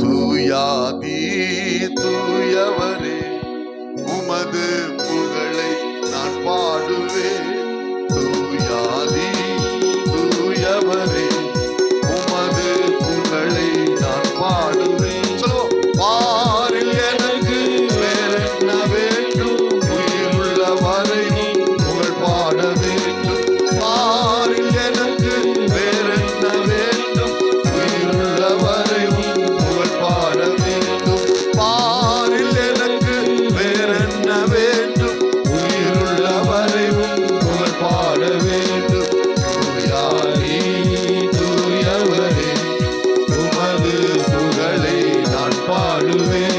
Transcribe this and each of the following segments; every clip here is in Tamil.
தூயாதி தூயவரே உமது ஆடுவே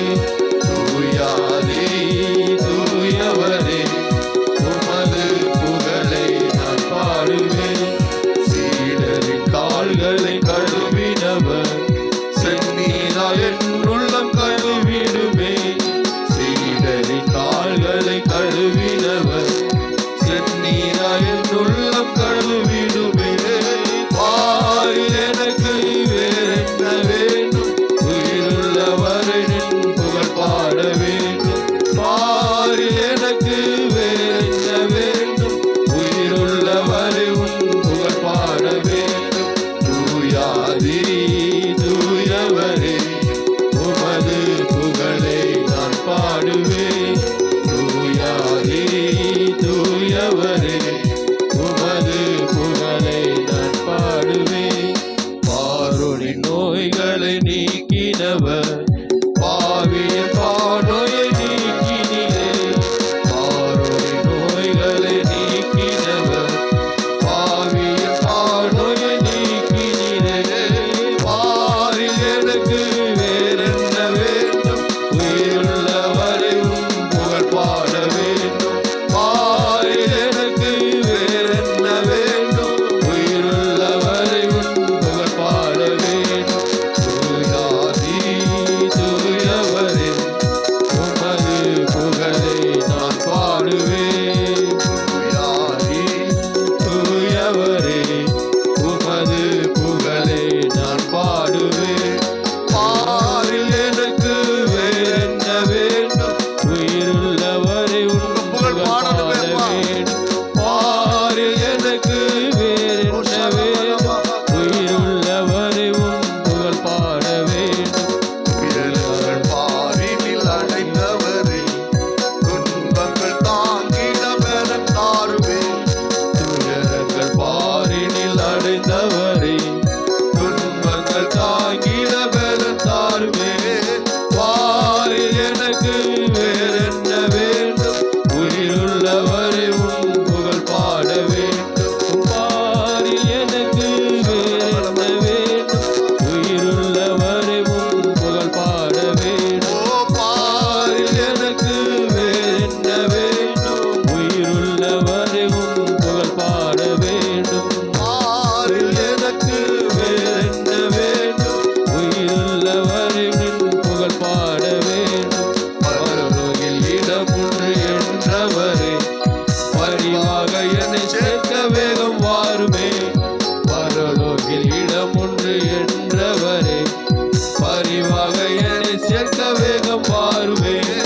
சேர்க்க வேகம் பாருவேன்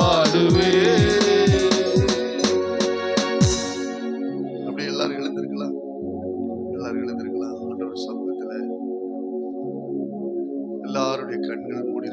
பாடுவே. அப்படி எல்லாரும் எழுந்திருக்கலாம். எல்லாரும் எழுந்திருக்கலாம். ஆண்டவர் சமூகத்துல எல்லாருடைய கண்கள் மூடி